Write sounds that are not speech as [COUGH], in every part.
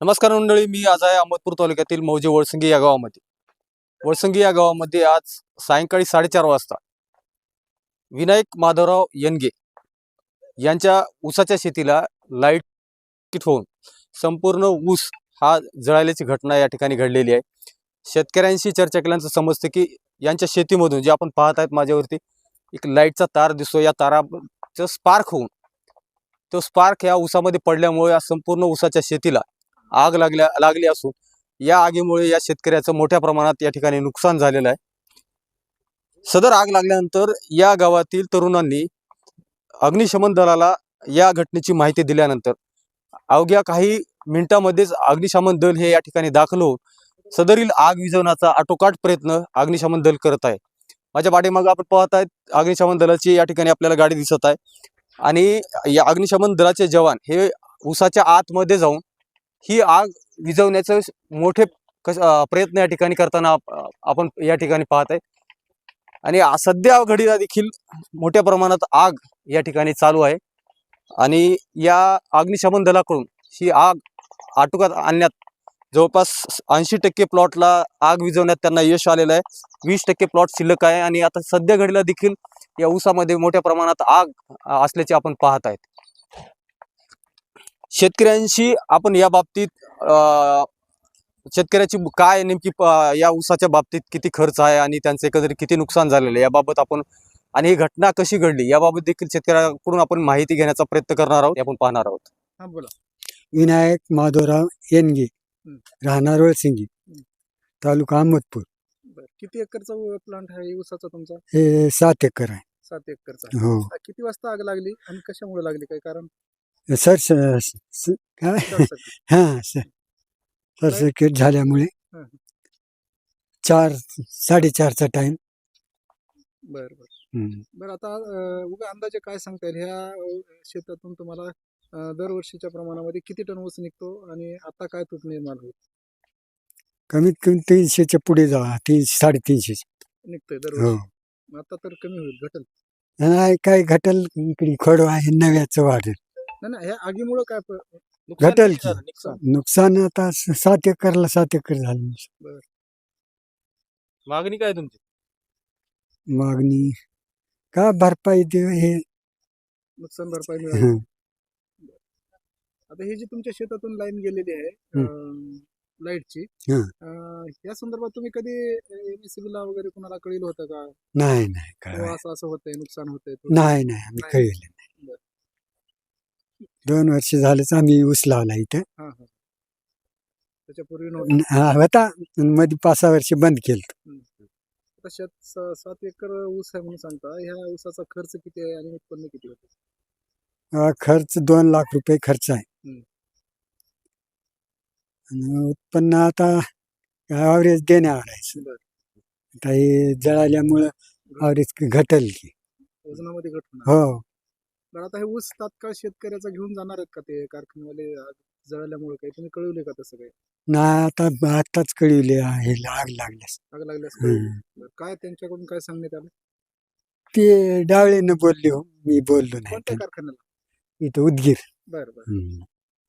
नमस्कार मंडळी मी आज आहे अहमदपूर तालुक्यातील मौजे वळसंगी या गावामध्ये. वळसंगी या गावामध्ये आज सायंकाळी साडेचार वाजता विनायक माधवराव यनगे यांच्या ऊसाच्या शेतीला लाइट किट होऊन संपूर्ण ऊस हा जळाल्याची घटना या ठिकाणी घडलेली आहे. शेतकऱ्यांशी चर्चा केल्यानंतर समजते की यांच्या शेतीमधून जे आपण पाहत आहेत माझ्यावरती एक लाईटचा तार दिसतो या ताराचं स्पार्क होऊन तो स्पार्क या ऊसामध्ये पडल्यामुळे या संपूर्ण ऊसाच्या शेतीला आग लागल्या लागली असून या आगीमुळे या शेतकऱ्याचं मोठ्या प्रमाणात या ठिकाणी नुकसान झालेलं आहे. सदर आग लागल्यानंतर या गावातील तरुणांनी अग्निशमन दलाला या घटनेची माहिती दिल्यानंतर अवघ्या काही मिनिटांमध्येच अग्निशमन दल हे या ठिकाणी दाखल होऊन सदरील आग विझवण्याचा आटोकाट प्रयत्न अग्निशमन दल करत आहे. माझ्या पाठीमागे आपण पाहत आहेत अग्निशमन दलाची या ठिकाणी आपल्याला गाडी दिसत आहे. आणि या अग्निशमन दलाचे जवान हे उसाच्या आतमध्ये जाऊन ही आग विझवण्याचे मोठे कस प्रयत्न या ठिकाणी करताना आपण या ठिकाणी पाहत आहे आणि सध्या घडीला देखील मोठ्या प्रमाणात आग या ठिकाणी चालू आहे. आणि या अग्निशमन दलाकडून ही आग आटोक्यात आणण्यात जवळपास ऐंशी टक्के प्लॉटला आग विझवण्यात त्यांना यश आलेलं आहे. वीस टक्के प्लॉट शिल्लक आहे आणि आता सध्या घडीला देखील या ऊसामध्ये मोठ्या प्रमाणात आग असल्याचे आपण पाहत आहेत. शेतकऱ्यांशी आपण या बाबतीत अ, शेतकऱ्याची काय नेमकी प- या ऊसाच्या बाबतीत किती खर्च आहे आणि त्यांचं एकंदरीत किती नुकसान झालेलं आहे याबाबत आपण आणि ही घटना कशी घडली याबाबत देखील शेतकऱ्याकडून आपण माहिती घेण्याचा प्रयत्न करणार आहोत. हे आपण पाहणार आहोत. हा बोला. विनायक माधवराव येनगे. राहणार हं. तालुका अहमदपूर. बर. किती एकरचा प्लांट आहे ऊसाचा तुमचा? हे सात एकर आहे. सात एकरचा. हो. किती वाजता आग लागली आणि कशामुळे लागली काय कारण? सर स- स- काय. हा सर. सर्किट [LAUGHS] झाल्यामुळे हं. चार साडेचारचा टाइम बर बर. बर आता अ, उगा अंदाजे काय सांगता येईल? ह्या अ, शेतातून तुम्हाला अ, दरवर्षीच्या प्रमाणामध्ये किती टन ऊस निघतो आणि आता काय तूट निर्माण होईल? कमीत कमी तीनशेच्या पुढे जा तीनशे साडेतीनशे. निघतोय हो. दरवर्षी आता तर कमी होईल घटल. नाही काय घटल इकडे खड आहे नव्याचं वाढेल. नाही नाही ह्या आगीमुळे काय प- नुकसान घटेल किती की? झालं? नुकसान. नुकसान आता स- सात एकरला सात एकर झालं मागणी काय तुमची मागणी का भरपाई दे हे नुकसान भरपाई मिळाली हं. आता ही जी तुमच्या शेतातून लाईन गेलेली आहे हं. लाईटची हं. या संदर्भात तुम्ही कधी एमएससीबी ला वगैरे कुणाला कळील होतं का नाही नाही काय किंवा असं असं होतंय नुकसान होतंय नाही नाही आम्ही नाही. कळले नाही बरं. दोन वर्ष झालंच आम्ही ऊस लावला इथं. त्याच्यापूर्वी नव्हतं? हा, होता. मध्ये पाच सहा वर्ष बंद केलं. आता शेत स- सात एकर ऊस आहे म्हणून सांगता. ह्या ऊसाचा खर्च किती आहे आणि उत्पन्न किती होतं? हा, खर्च दोन लाख रुपये खर्च आहे. आणि उत्पन्न आता ॲव्हरेज देण्यावर आहे. बरं. आता हे जळाल्यामुळं ॲव्हरेज घटल की. वजनामध्ये घट होणार. हो. बरं आता हे ऊस तात्काळ शेतकऱ्याचा घेऊन जाणार आहेत का ते कारखान्यावाले? आग जळाल्यामुळे काही तुम्ही कळवले का तसं काही? ना आता आताच कळवले आहे आग लागल्यास. आग लागल्यास हं. बरं. काय त्यांच्याकडून काय सांगण्यात आलं? ते डावळेनं बोलले हो मी बोललो नाही. कोणत्या कारखान्याला? इथं उदगीर. बरं बरं. हं.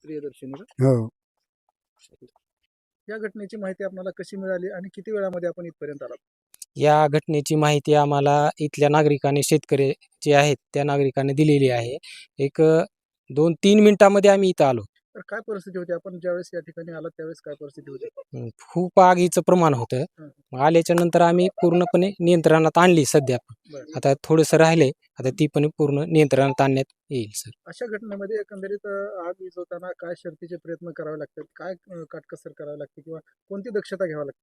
प्रियदर्शनी हो. या घटनेची माहिती आपल्याला कशी मिळाली आणि किती वेळामध्ये आपण इथपर्यंत आला या घटनेची माहिती आम्हाला इथल्या नागरिकांनी शेतकरी जे आहेत त्या नागरिकांनी दिलेली आहे. एक दोन तीन मिनिटामध्ये आम्ही इथं आलो. तर काय परिस्थिती होती? आपण ज्यावेळेस या ठिकाणी आला त्यावेळेस काय परिस्थिती होती? खूप आगीचं प्रमाण होतं. मग आल्याच्यानंतर आम्ही पूर्णपणे नियंत्रणात आणली सध्या आता थोडंसं राहिले आता ती पण पूर्ण नियंत्रणात आणण्यात येईल सर. अशा घटनेमध्ये एकंदरीत आग विझवताना काय शर्तीचे प्रयत्न करावे लागतात? काय काटकसर करावी लागते किंवा कोणती दक्षता घ्यावी लागते?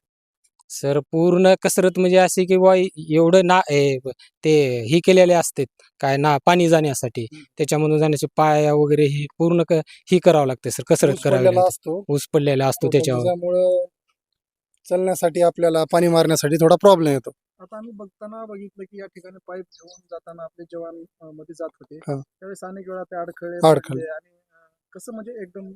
सर पूर्ण कसरत म्हणजे अशी की बा एवढं ना ए, ब- ते ही केलेले असते काय ना पाणी जाण्यासाठी. त्याच्यामधून जाण्याचे पाया वगैरे हे पूर्ण क- ही करावं लागते सर कसरत करावी लागते. असतो. ऊस पडलेला असतो त्याच्यावर. त्याच्यामुळं चलण्यासाठी आपल्याला पाणी मारण्यासाठी थोडा प्रॉब्लेम येतो. आता आम्ही बघताना बघितलं की या ठिकाणी पाईप घेऊन जाताना आपले जवान अं, मध्ये जात होते. हा. त्यावेळेस अनेक वेळा ते अडखळे अडखळे. पडले आणि अं, कसं म्हणजे एकदम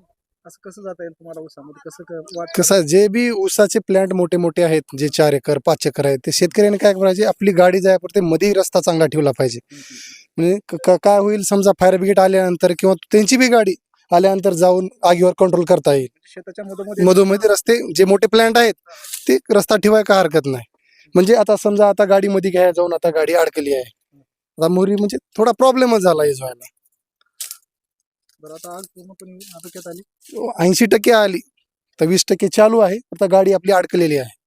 असं कसं जाता येईल तुम्हाला ऊसामध्ये? कसं कसं आहे, जे बी ऊसाचे प्लांट मोठे मोठे आहेत जे चार एकर पाच एकर आहेत ते शेतकऱ्यांनी काय करायचे आपली गाडी जायपुरते मध्ये रस्ता चांगला ठेवला पाहिजे. म्हणजे काय होईल समजा फायर ब्रिगेड आल्यानंतर किंवा त्यांची बी गाडी आल्यानंतर जाऊन आगीवर कंट्रोल करता येईल. म्हणजे शेताच्या रस्ते जे मोठे प्लांट आहेत ते रस्ता ठेवाय का हरकत नाही. म्हणजे आता समजा आता गाडीमध्ये घ्या जाऊन आता गाडी अडकली आहे. आता मोरी म्हणजे थोडा प्रॉब्लेमच झाला इजवायला बरं आता आली. ऐंशी टक्के आली. तर वीस टक्के चालू आहे. आता गाडी आपली अडकलेली आहे.